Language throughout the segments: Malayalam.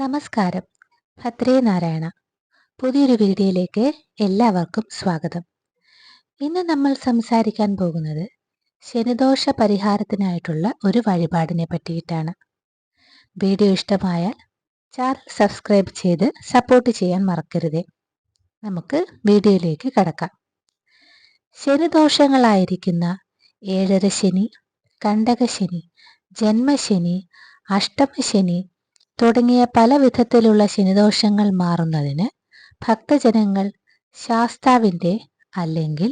നമസ്കാരം. ഭദ്രേ നാരായണ. പുതിയൊരു വീഡിയോയിലേക്ക് എല്ലാവർക്കും സ്വാഗതം. ഇന്ന് നമ്മൾ സംസാരിക്കാൻ പോകുന്നത് ശനിദോഷ പരിഹാരത്തിനായിട്ടുള്ള ഒരു വഴിപാടിനെ പറ്റിയിട്ടാണ്. വീഡിയോ ഇഷ്ടമായാൽ ചാനൽ സബ്സ്ക്രൈബ് ചെയ്ത് സപ്പോർട്ട് ചെയ്യാൻ മറക്കരുതേ. നമുക്ക് വീഡിയോയിലേക്ക് കടക്കാം. ശനിദോഷങ്ങളായിരിക്കുന്ന ഏഴര ശനി കണ്ടകശനി ജന്മശനി അഷ്ടമശനി തുടങ്ങിയ പല വിധത്തിലുള്ള ശനിദോഷങ്ങൾ മാറുന്നതിന് ഭക്തജനങ്ങൾ ശാസ്താവിന്റെ അല്ലെങ്കിൽ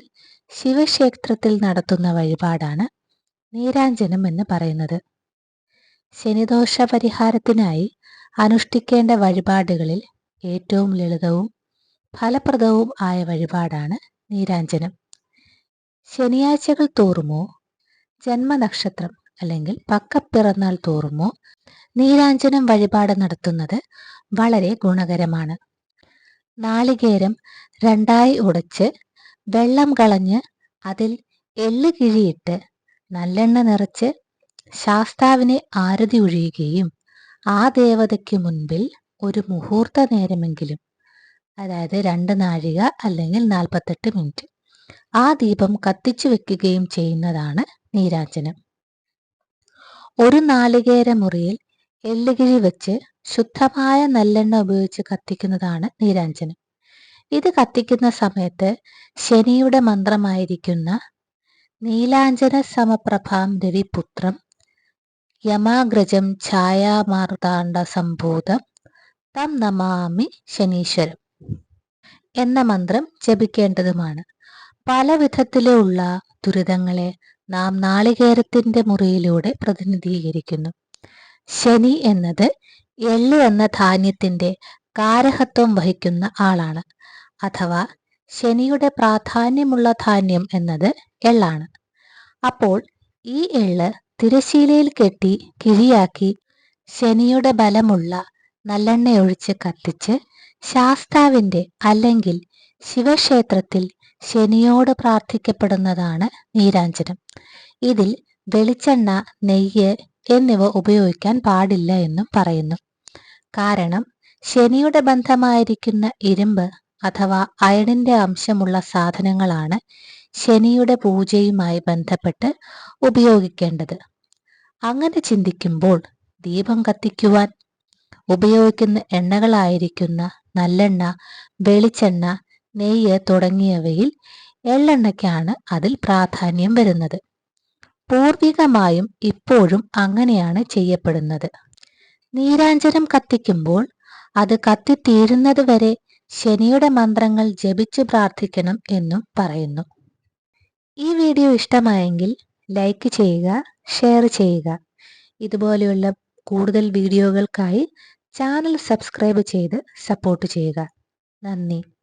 ശിവക്ഷേത്രത്തിൽ നടത്തുന്ന വഴിപാടാണ് നീരാഞ്ജനം എന്ന് പറയുന്നത്. ശനിദോഷ പരിഹാരത്തിനായി അനുഷ്ഠിക്കേണ്ട വഴിപാടുകളിൽ ഏറ്റവും ലളിതവും ഫലപ്രദവും ആയ വഴിപാടാണ് നീരാഞ്ജനം. ശനിയാഴ്ചകൾ തോറുമോ ജന്മനക്ഷത്രം അല്ലെങ്കിൽ പക്കപ്പിറന്നാൾ തോറുമോ നീരാഞ്ജനം വഴിപാട് നടത്തുന്നത് വളരെ ഗുണകരമാണ്. നാളികേരം രണ്ടായി ഉടച്ച് വെള്ളം കളഞ്ഞ് അതിൽ എള്ള് കിഴിയിട്ട് നല്ലെണ്ണ നിറച്ച് ശാസ്താവിനെ ആരതി ഒഴിയുകയും ആ ദേവതയ്ക്ക് മുൻപിൽ ഒരു മുഹൂർത്ത നേരമെങ്കിലും അതായത് രണ്ട് നാഴിക അല്ലെങ്കിൽ നാൽപ്പത്തെട്ട് മിനിറ്റ് ആ ദീപം കത്തിച്ചു വെക്കുകയും ചെയ്യുന്നതാണ് നീരാഞ്ജനം ഒരു നാളികേര മുറിയിൽ എല്ലുകിഴി വെച്ച് ശുദ്ധമായ നല്ലെണ്ണ ഉപയോഗിച്ച് കത്തിക്കുന്നതാണ് നീരാഞ്ജനം. ഇത് കത്തിക്കുന്ന സമയത്ത് ശനിയുടെ മന്ത്രമായിരിക്കുന്ന നീലാഞ്ജന സമപ്രഭാം രവിപുത്രം യമാഗ്രജം ഛായാമാർത്താണ്ഡ സംഭൂതം തം നമാമി ശനീശ്വരം എന്ന മന്ത്രം ജപിക്കേണ്ടതുമാണ്. പല വിധത്തിലുള്ള ദുരിതങ്ങളെ നാം നാളികേരത്തിന്റെ മുറിയിലൂടെ പ്രതിനിധീകരിക്കുന്നു. ശനി എന്നത് എള്ള് എന്ന ധാന്യത്തിന്റെ കാരഹത്വം വഹിക്കുന്ന ആളാണ്. അഥവാ ശനിയുടെ പ്രാധാന്യമുള്ള ധാന്യം എന്നത് എള്ളാണ്. അപ്പോൾ ഈ എള്ള് തിരശീലയിൽ കെട്ടി കിഴിയാക്കി ശനിയുടെ ബലമുള്ള നല്ലെണ്ണയൊഴിച്ച് കത്തിച്ച് ശാസ്താവിന്റെ അല്ലെങ്കിൽ ശിവക്ഷേത്രത്തിൽ ശനിയോട് പ്രാർത്ഥിക്കപ്പെടുന്നതാണ് നീരാഞ്ജനം. ഇതിൽ വെളിച്ചെണ്ണ നെയ്യ് എന്നിവ ഉപയോഗിക്കാൻ പാടില്ല എന്നും പറയുന്നു. കാരണം ശനിയുടെ ബന്ധമായിരിക്കുന്ന ഇരുമ്പ് അഥവാ അയണിന്റെ അംശമുള്ള സാധനങ്ങളാണ് ശനിയുടെ പൂജയുമായി ബന്ധപ്പെട്ട് ഉപയോഗിക്കേണ്ടത്. അങ്ങനെ ചിന്തിക്കുമ്പോൾ ദീപം കത്തിക്കുവാൻ ഉപയോഗിക്കുന്ന എണ്ണകളായിരിക്കുന്ന നല്ലെണ്ണ വെളിച്ചെണ്ണ നെയ്യ് തുടങ്ങിയവയിൽ എള്ളെണ്ണയ്ക്കാണ് അതിൽ പ്രാധാന്യം വരുന്നത്. പൂർവികമായും ഇപ്പോഴും അങ്ങനെയാണ് ചെയ്യപ്പെടുന്നത്. നീരാഞ്ജനം കത്തിക്കുമ്പോൾ അത് കത്തിത്തീരുന്നത് വരെ ശനിയുടെ മന്ത്രങ്ങൾ ജപിച്ചു പ്രാർത്ഥിക്കണം എന്നും പറയുന്നു. ഈ വീഡിയോ ഇഷ്ടമായെങ്കിൽ ലൈക്ക് ചെയ്യുക ഷെയർ ചെയ്യുക. ഇതുപോലെയുള്ള കൂടുതൽ വീഡിയോകൾക്കായി ചാനൽ സബ്സ്ക്രൈബ് ചെയ്ത് സപ്പോർട്ട് ചെയ്യുക. നന്ദി.